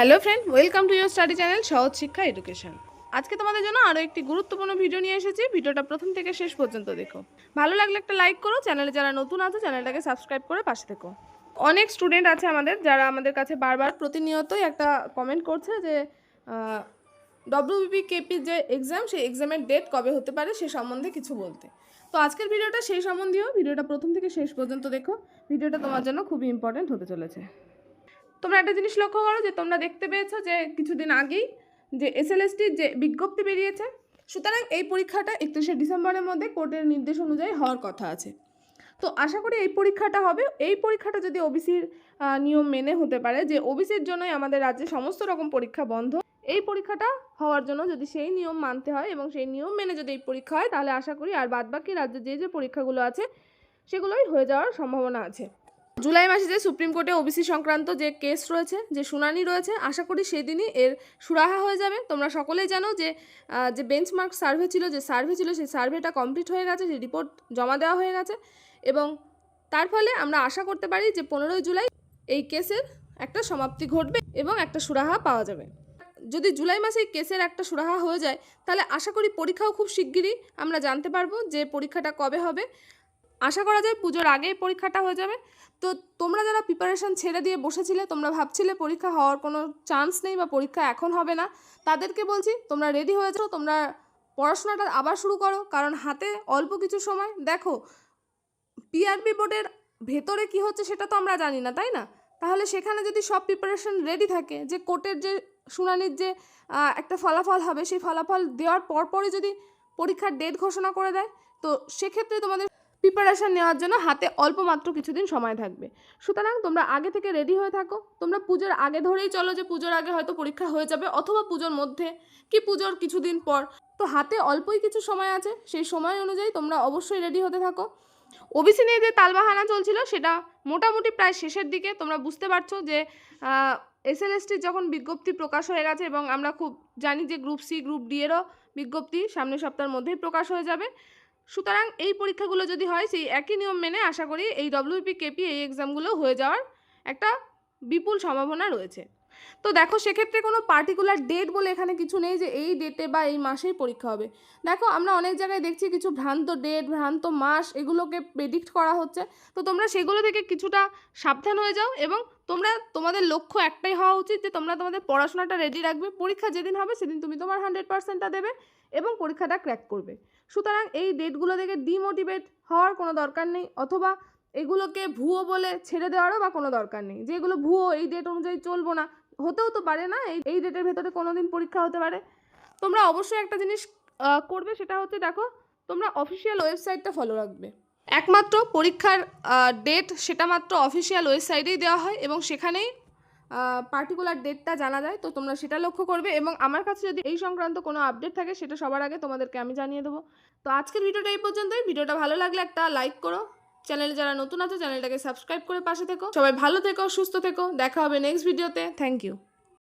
Hello friend welcome to your study channel Sahaj Shiksha education আজকে তোমাদের জন্য আরও একটি গুরুত্বপূর্ণ ভিডিও নিয়ে এসেছি। ভিডিওটা প্রথম থেকে শেষ পর্যন্ত দেখো। ভালো লাগলে একটা লাইক করো। চ্যানেলে যারা নতুন আছে চ্যানেলটাকে সাবস্ক্রাইব করে পাশে থেকো। অনেক স্টুডেন্ট আছে আমাদের, যারা আমাদের কাছে বারবার প্রতিনিয়তই একটা কমেন্ট করছে যে ডব্লিউবিপি কেপির যে এক্সাম সেই এক্সামের ডেট কবে হতে পারে, সে সম্বন্ধে কিছু বলতে। তো আজকের ভিডিওটা সেই সম্বন্ধীয়। ভিডিওটা প্রথম থেকে শেষ পর্যন্ত দেখো। ভিডিওটা তোমার জন্য খুবই ইম্পর্টেন্ট হতে চলেছে। তোমরা একটা জিনিস লক্ষ্য করো যে তোমরা দেখতে পেয়েছ যে কিছুদিন আগেই যে এস এসএলএসটির যে বিজ্ঞপ্তি বেরিয়েছে, সুতরাং এই পরীক্ষাটা একত্রিশে ডিসেম্বরের মধ্যে কোর্টের নির্দেশ অনুযায়ী হওয়ার কথা আছে। তো আশা করি এই পরীক্ষাটা হবে। এই পরীক্ষাটা যদি ওবিসির নিয়ম মেনে হতে পারে যে ওবিসির জন্যই আমাদের রাজ্যে সমস্ত রকম পরীক্ষা বন্ধ, এই পরীক্ষাটা হওয়ার জন্য যদি সেই নিয়ম মানতে হয় এবং সেই নিয়ম মেনে যদি এই পরীক্ষা হয়, তাহলে আশা করি আর বাদবাকি রাজ্যে যে যে পরীক্ষাগুলো আছে, সেগুলোই হয়ে যাওয়ার সম্ভাবনা আছে। জুলাই মাসে যে সুপ্রিম কোর্টে ওবিসি সংক্রান্ত যে কেস রয়েছে, যে শুনানি রয়েছে, আশা করি সেদিনই এর সুরাহা হয়ে যাবে। তোমরা সকলেই জানো যে যে বেঞ্চমার্ক সার্ভে ছিল, যে সার্ভে ছিল, সেই সার্ভেটা কমপ্লিট হয়ে গেছে, সেই রিপোর্ট জমা দেওয়া হয়ে গেছে। এবং তার ফলে আমরা আশা করতে পারি যে পনেরোই জুলাই এই কেসের একটা সমাপ্তি ঘটবে এবং একটা সুরাহা পাওয়া যাবে। যদি জুলাই মাসে কেসের একটা সুরাহা হয়ে যায়, তাহলে আশা করি পরীক্ষাও খুব শিগগিরই আমরা জানতে পারব যে পরীক্ষাটা কবে হবে। আশা করা যায় পুজোর আগেই পরীক্ষাটা হয়ে যাবে। তো তোমরা যারা প্রিপারেশন ছেড়ে দিয়ে বসেছিলে, তোমরা ভাবছিলে পরীক্ষা হওয়ার কোনো চান্স নেই বা পরীক্ষা এখন হবে না, তাদেরকে বলছি তোমরা রেডি হয়ে যাও, তোমরা পড়াশোনাটা আবার শুরু করো। কারণ হাতে অল্প কিছু সময়, দেখো পিআরবি বোর্ডের ভেতরে কি হচ্ছে সেটা তো আমরা জানি না, তাই না? তাহলে সেখানে যদি সব প্রিপারেশন রেডি থাকে, যে কোর্টের যে শুনানির যে একটা ফলাফল হবে, সেই ফলাফল দেওয়ার পরপরই যদি পরীক্ষার ডেট ঘোষণা করে দেয়, তো সেক্ষেত্রে তোমাদের প্রিপারেশন নেওয়ার জন্য হাতে অল্প মাত্র কিছুদিন সময় থাকবে। সুতরাং তোমরা আগে থেকে রেডি হয়ে থাকো। তোমরা পুজোর আগে ধরেই চলো যে পুজোর আগে হয়তো পরীক্ষা হয়ে যাবে অথবা পুজোর মধ্যে কি পুজোর কিছুদিন পর। তো হাতে অল্পই কিছু সময় আছে, সেই সময় অনুযায়ী তোমরা অবশ্যই রেডি হতে থাকো। ওবিসি নিয়ে যে তালবাহানা চলছিল, সেটা মোটামুটি প্রায় শেষের দিকে। তোমরা বুঝতে পারছ যে এস এসএলএসটির যখন বিজ্ঞপ্তি প্রকাশ হয়ে গেছে এবং আমরা খুব জানি যে গ্রুপ সি গ্রুপ ডি এরও বিজ্ঞপ্তি সামনের সপ্তাহের মধ্যেই প্রকাশ হয়ে যাবে। সুতরাং এই পরীক্ষাগুলো যদি হয়, সেই একই নিয়ম মেনে আশা করি এই ডব্লিউপি কেপি এই এক্সামগুলো হয়ে যাওয়ার একটা বিপুল সম্ভাবনা রয়েছে। তো দেখো, সেক্ষেত্রে কোনো পার্টিকুলার ডেট বলে এখানে কিছু নেই যে এই ডেটে বা এই মাসেই পরীক্ষা হবে। দেখো, আমরা অনেক জায়গায় দেখছি কিছু ভ্রান্ত ডেট ভ্রান্ত মাস এগুলোকে প্রেডিক্ট করা হচ্ছে। তো তোমরা সেগুলো থেকে কিছুটা সাবধান হয়ে যাও এবং তোমরা, তোমাদের লক্ষ্য একটাই হওয়া উচিত যে তোমরা তোমাদের পড়াশোনাটা রেডি রাখবে। পরীক্ষা যেদিন হবে সেদিন তুমি তোমার হান্ড্রেড পার্সেন্টটা দেবে এবং পরীক্ষাটা ক্র্যাক করবে। সুতরাং এই ডেটগুলো থেকে ডিমোটিভেট হওয়ার কোনো দরকার নেই অথবা এগুলোকে ভুয়ো বলে ছেড়ে দেওয়ারও বা কোনো দরকার নেই। যে এগুলো ভুয়ো, এই ডেট অনুযায়ী চলবো না হতেও তো পারে না, এই এই ডেটের ভেতরে কোনো দিন পরীক্ষা হতে পারে। তোমরা অবশ্যই একটা জিনিস করবে, সেটা হচ্ছে দেখো, তোমরা অফিসিয়াল ওয়েবসাইটটা ফলো রাখবে। একমাত্র পরীক্ষার ডেট সেটা মাত্র অফিসিয়াল ওয়েবসাইটেই দেওয়া হয় এবং সেখানেই পার্টিকুলার ডেটটা জানা যায়, তো তোমরা সেটা লক্ষ্য করবে এবং আমার কাছে যদি এই সংক্রান্ত কোনো আপডেট থাকে, সেটা সবার আগে তোমাদেরকে আমি জানিয়ে দেবো। তো আজকের ভিডিওটা এই পর্যন্তই, ভিডিওটা ভালো লাগলে একটা লাইক করো চ্যানেলে যারা নতুন আছে, চ্যানেলটাকে সাবস্ক্রাইব করে পাশে থেকো। সবাই ভালো থেকো, সুস্থ থেকো। দেখা হবে নেক্সট ভিডিওতে থ্যাংক ইউ